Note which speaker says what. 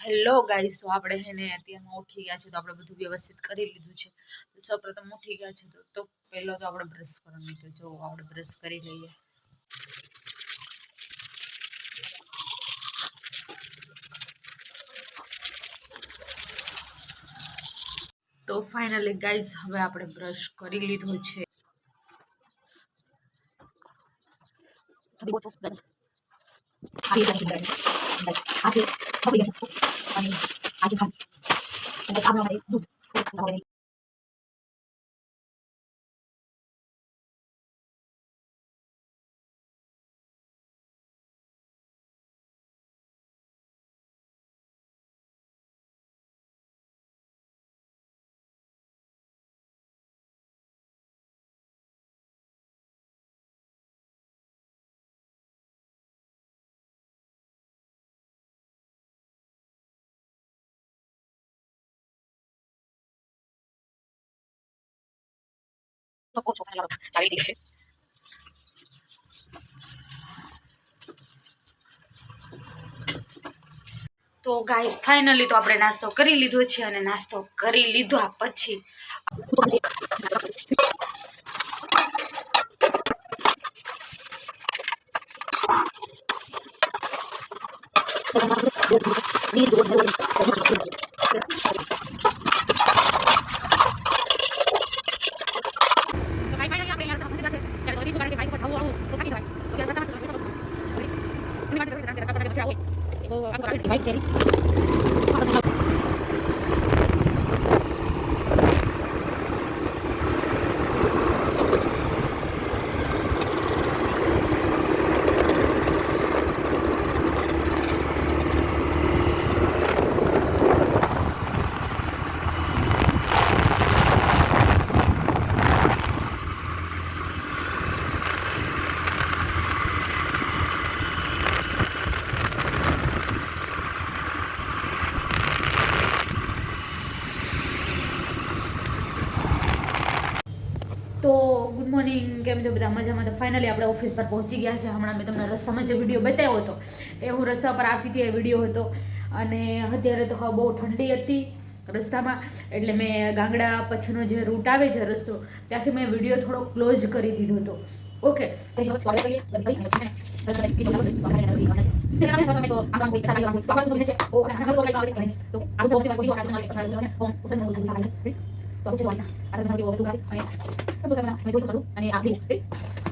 Speaker 1: Hello guys તો આપણે હે ને અત્યારમાં ઉઠી ગયા છે, તો આપણે બધું વ્યવસ્થિત કરી લીધું છે. તો સૌપ્રથમ ઉઠી ગયા છે, તો પહેલો તો આપણે બ્રશ કરવાનું તો જો આપણે બ્રશ કરી લઈએ. તો ફાઇનલી ગાઈસ હવે આપણે બ્રશ કરી લીધો છે. আগে আছে সবই আছে। আগে খান আমরা আমাদের দুধ તો ગાઈસ ફાઇનલી તો આપણે નાસ્તો કરી લીધો છે અને નાસ્તો કરી લીધો પછી 喂，我刚才没听。તો ગુડ મોર્નિંગ કેમ છો બધા? મજામાં? તો ફાઇનલી આપણે ઓફિસ પર પહોંચી ગયા છે. હમણાં મેં તમને રસ્તામાં જે વીડિયો બતાવ્યો હતો, એ હું રસ્તા પર આવતી હતી એ વીડિયો હતો. અને અત્યારે તો હવે બહુ ઠંડી હતી રસ્તામાં, એટલે મેં ગાંગડા પછીનો જે રૂટ આવે છે રસ્તો, ત્યાંથી મેં વીડિયો થોડો ક્લોઝ કરી દીધો હતો. ઓકે તો છે દોઈના આ તમે સમજો વસ્તુ રાખી અને સબ તો અને આ